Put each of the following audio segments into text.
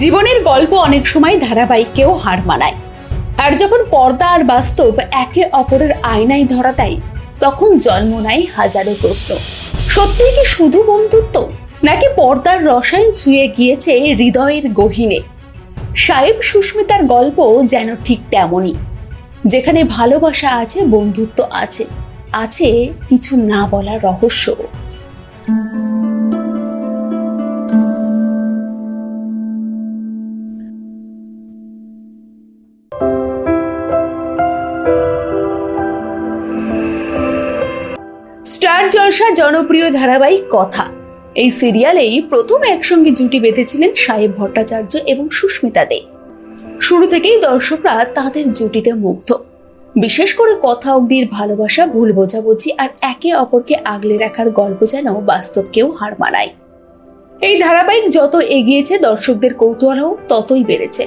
জীবনের গল্প অনেক সময় ধারাবাহিককেও হার মানায়। আর যখন পর্দা আর বাস্তব একে অপরের আয়নায় ধরা দেয়, তখন জন্ম নেয় হাজারো প্রশ্ন। সত্যি কি শুধু বন্ধুত্ব? নাকি পর্দার রসায়ন ছুঁয়ে গিয়েছে হৃদয়ের গহিনে? সাহেব সুস্মিতার গল্প যেন ঠিক তেমনই। যেখানে ভালোবাসা আছে, বন্ধুত্ব আছে আছে কিছু না বলা রহস্য। স্টার জলসা জনপ্রিয় ধারাবাহিক কথা। এই সিরিয়ালেই প্রথম একসঙ্গে জুটি বেঁধেছিলেন সাহেব ভট্টাচার্য এবং সুস্মিতা দে। শুরু থেকেই দর্শকরা তাদের জুটিতে মুগ্ধ। বিশেষ করে কথা অব্দির ভালোবাসা, ভুল বোঝাবুঝি আর একে অপরকে আগলে রাখার গল্প যেন বাস্তবকেও হার মানায়। এই ধারাবাহিক যত এগিয়েছে দর্শকদের কৌতূহলও ততই বেড়েছে।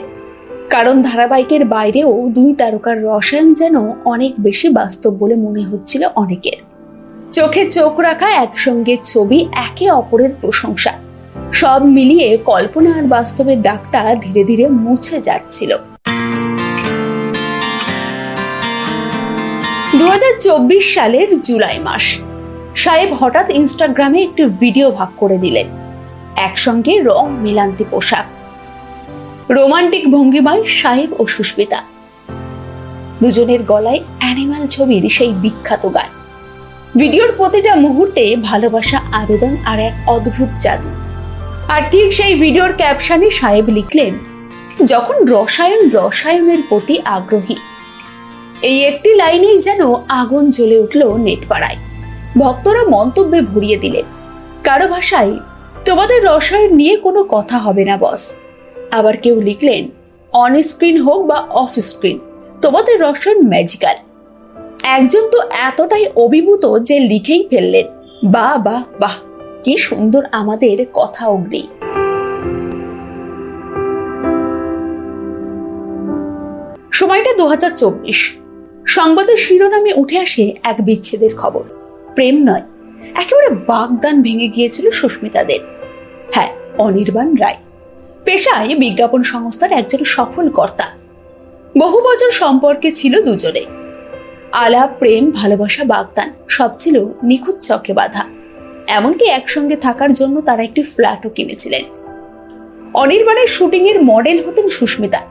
কারণ ধারাবাহিকের বাইরেও দুই তারকার রসায়ন যেন অনেক বেশি বাস্তব বলে মনে হচ্ছিল অনেকের। চোখে চোখ রাখা একসঙ্গে ছবি, একে অপরের প্রশংসা। সব মিলিয়ে কল্পনা আর বাস্তবের দাগটা ধীরে ধীরে মুছে যাচ্ছিল। দু হাজার চব্বিশ সালের জুলাই মাস। সাহেব হঠাৎ ইনস্টাগ্রামে একটি ভিডিও ভাগ করে দিলেন একসঙ্গে রং মেলান্তি পোশাক। রোমান্টিক ভঙ্গিমায় সাহেব ও সুস্মিতা। দুজনের গলায় অ্যানিমাল ছবির সেই বিখ্যাত গান। ভিডিওর প্রতিটা মুহূর্তে ভালোবাসা, আবেদন আর এক অদ্ভুত জাদু আর ঠিক সেই ভিডিওর ক্যাপশনে সাহেব লিখলেন, যখন রসায়ন রসায়নের প্রতি আগ্রহী, এই একটি লাইনেই যেন আগুন জ্বলে উঠল নেটপাড়ায়। ভক্তরা মন্তব্যে ভরিয়ে দিলেন, কারও ভাষায় তোমাদের রসায়ন নিয়ে কোনো কথা হবে না, বস। আবার কেউ লিখলেন, অন স্ক্রিন হোক বা অফ স্ক্রিন, তোমাদের রসায়ন ম্যাজিক্যাল। একজন তো এতটাই অভিভূত যে লিখেই ফেললেন। বাহ বাহ বাহ, কি সুন্দর আমাদের কথা অগ্নি। সময়টা দু সংবাদের শিরোনামে উঠে আসে এক বিচ্ছেদের খবর। প্রেম নয়, একেবারে বাগদান ভেঙে গিয়েছিল সুস্মিতাদের। হ্যাঁ অনির্বাণ রায়। পেশায় বিজ্ঞাপন সংস্থার একজন সফল কর্তা। বহু বছর সম্পর্কে ছিল দুজনে। আলাপ, প্রেম, ভালোবাসা, বাগদান সব ছিল নিখুঁত চকে বাঁধা। এমনকি একসঙ্গে থাকার জন্য তারা একটি ফ্ল্যাটও কিনেছিলেন। অনির্বাণের শুটিংয়ের মডেল হতেন সুস্মিতা।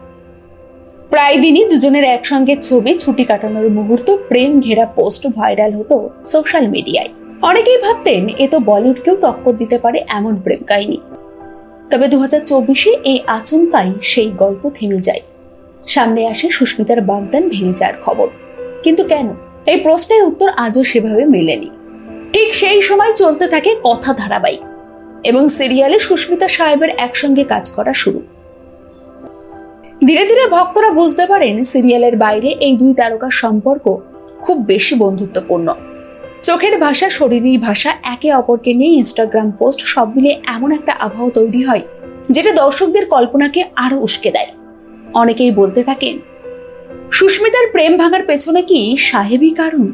প্রায় দিনই দুজনের একসঙ্গে ছবি, ছুটি কাটানোর মুহূর্ত, প্রেম ঘেরা পোস্ট ভাইরাল হতো সোশ্যাল মিডিয়ায় অনেকেই ভাবতেন, এ তো বলিউডকেও টক্কর দিতে পারে এমন প্রেম কাহিনী। তবে দু হাজার চব্বিশে এই আচমকাই সেই গল্প থেমে যায়। সামনে আসে সুস্মিতার বাগদান ভেঙে যাওয়ার খবর। কিন্তু কেন? এই প্রশ্নের উত্তর আজও সেভাবে মেলেনি। ঠিক সেই সময় চলতে থাকে কথা ধারাবাহিক এবং সিরিয়ালে সুস্মিতা সাহেবের একসঙ্গে কাজ করা শুরু। ধীরে ধীরে ভক্তরা বুঝতে পারেন সিরিয়ালের বাইরে এই দুই তারকার সম্পর্ক খুব বেশি বন্ধুত্বপূর্ণ। চোখের ভাষা শরীরী ভাষা একে অপরকে নিয়ে ইনস্টাগ্রাম পোস্ট সব মিলে এমন একটা আবহাওয়া তৈরি হয়, যেটা দর্শকদের কল্পনাকে আরও উস্কে দেয়। অনেকেই বলতে থাকেন সুস্মিতার প্রেম ভাঙার পেছনে কি সাহেবই কারণ?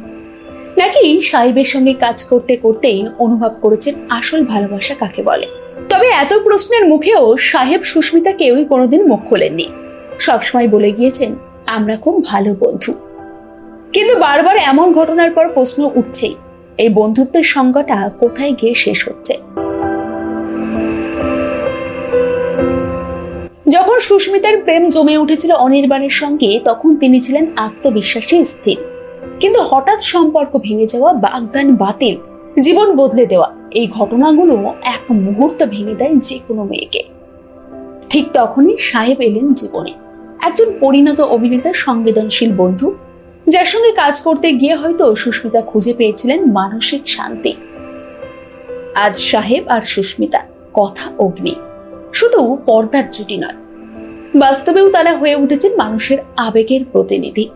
নাকি সাহেবের সঙ্গে কাজ করতে করতেই অনুভব করেছেন আসল ভালোবাসা কাকে বলে? তবে এত প্রশ্নের মুখেও সাহেব সুস্মিতা কেউই কোনোদিন মুখ খোলেননি। সবসময় বলে গিয়েছেন, আমরা খুব ভালো বন্ধু। কিন্তু বারবার এমন ঘটনার পর প্রশ্ন উঠছেই, এই বন্ধুত্বের সংজ্ঞাটা কোথায় গিয়ে শেষ হচ্ছে? যখন সুস্মিতার প্রেম জমে উঠেছিল অনির্বাণের সঙ্গে, তখন তিনি ছিলেন আত্মবিশ্বাসী স্থির। কিন্তু হঠাৎ সম্পর্ক ভেঙে যাওয়া, বাগদান বাতিল, জীবন বদলে দেওয়া, এই ঘটনাগুলো এক মুহূর্ত ভেঙে দেয় যে কোনো মেয়েকে। ঠিক তখনই সাহেব এলেন জীবনে। একজন পরিণত অভিনেতা সংবেদনশীল বন্ধু, যার সঙ্গে কাজ করতে গিয়ে হয়তো সুস্মিতা খুঁজে পেয়েছিলেন মানসিক শান্তি। আজ সাহেব আর সুস্মিতা, কথা অগ্নি। শুধু পর্দার জুটি নয়, বাস্তবেও তারা হয়ে উঠেছেন মানুষের আবেগের প্রতিনিধি।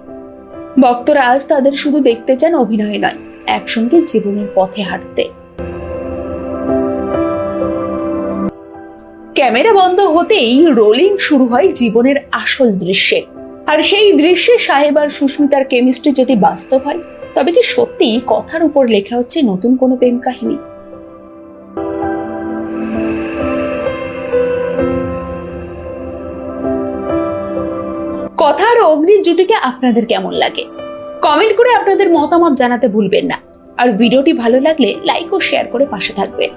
ভক্তরা আজ তাদের শুধু দেখতে চান অভিনয় নয়, একসঙ্গে জীবনের পথে হাঁটতে। ক্যামেরা বন্ধ হতেই রোলিং শুরু হয় জীবনের আসল দৃশ্যে। আর সেই দৃশ্যে সাহেব আর সুস্মিতার কেমিস্ট্রি যদি বাস্তব হয়, তবে কি সত্যি কথার উপর লেখা হচ্ছে নতুন কোনো প্রেম কাহিনী? কথা আর অগ্নির জুটিকে আপনাদের কেমন লাগে? কমেন্ট করে আপনাদের মতামত জানাতে ভুলবেন না। আর ভিডিওটি ভালো লাগলে লাইক ও শেয়ার করে পাশে থাকবেন।